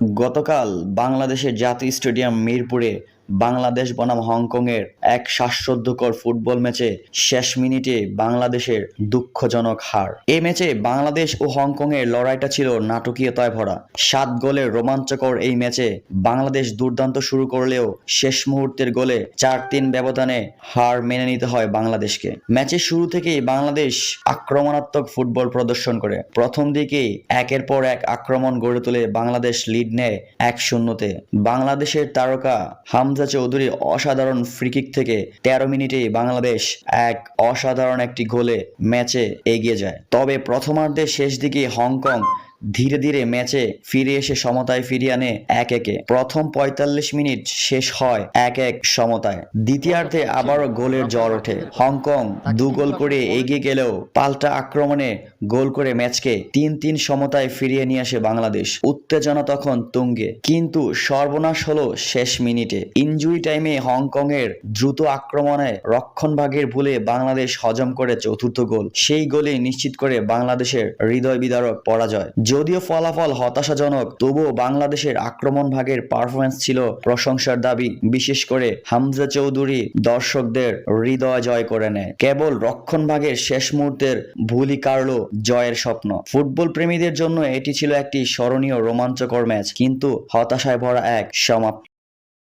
গতকাল বাংলাদেশের জাতীয় স্টেডিয়াম মিরপুরে বাংলাদেশ বনাম হংকংয়ের এক শ্বাসরুদ্ধকর ফুটবল ম্যাচে শেষ মিনিটে বাংলাদেশের দুঃখজনক হার। এ ম্যাচে বাংলাদেশ ও হংকংয়ের লড়াইটা ছিল নাটকীয়তায় ভরা। সাত গোলের রোমাঞ্চকর এই ম্যাচে বাংলাদেশ দুর্দান্ত শুরু করলেও শেষ মুহূর্তের গোলে চার তিন ব্যবধানে হার মেনে নিতে হয় বাংলাদেশকে। ম্যাচের শুরু থেকেই বাংলাদেশ আক্রমণাত্মক ফুটবল প্রদর্শন করে। প্রথম দিকেই একের পর এক আক্রমণ গড়ে তুলে বাংলাদেশ লিড নেয় এক শূন্যতে বাংলাদেশের তারকা হামজা চৌধুরী অসাধারণ ফ্রিকিক থেকে তেরো মিনিটেই বাংলাদেশ এক অসাধারণ একটি গোলে ম্যাচে এগিয়ে যায়। তবে প্রথমার্ধের শেষ দিকে হংকং ধীরে ধীরে ম্যাচে ফিরে এসে সমতায় ফিরিয়ে আনে এক একে। প্রথম পঁয়তাল্লিশ মিনিট শেষ হয় এক এক সমতায়। দ্বিতীয়ার্ধে আবারও গোলের জ্বর ওঠে। হংকং দু গোল করে এগিয়ে গেলেও পাল্টা আক্রমণে গোল করে ম্যাচকে তিন তিন সমতায় ফিরিয়ে নিয়ে আসে বাংলাদেশ। উত্তেজনা তখন তুঙ্গে। কিন্তু সর্বনাশ হলো শেষ মিনিটে। ইনজুরি টাইমে হংকং এর দ্রুত আক্রমণে রক্ষণভাগের ভুলে বাংলাদেশ হজম করে চতুর্থ গোল। সেই গোলে নিশ্চিত করে বাংলাদেশের হৃদয় বিদারক পরাজয়। যদিও ফলাফল হতাশাজনক, তবুও বাংলাদেশের আক্রমণ ভাগের পারফরমেন্স ছিল প্রশংসার দাবি, বিশেষ করে হামজা চৌধুরী দর্শকদের হৃদয় জয় করে নেয়। কেবল রক্ষণ ভাগের শেষ মুহূর্তের ভুলই কারল জয়ের স্বপ্ন। ফুটবল প্রেমীদের জন্য এটি ছিল একটি স্মরণীয় রোমাঞ্চকর ম্যাচ কিন্তু হতাশায় ভরা এক সমাপ্তি।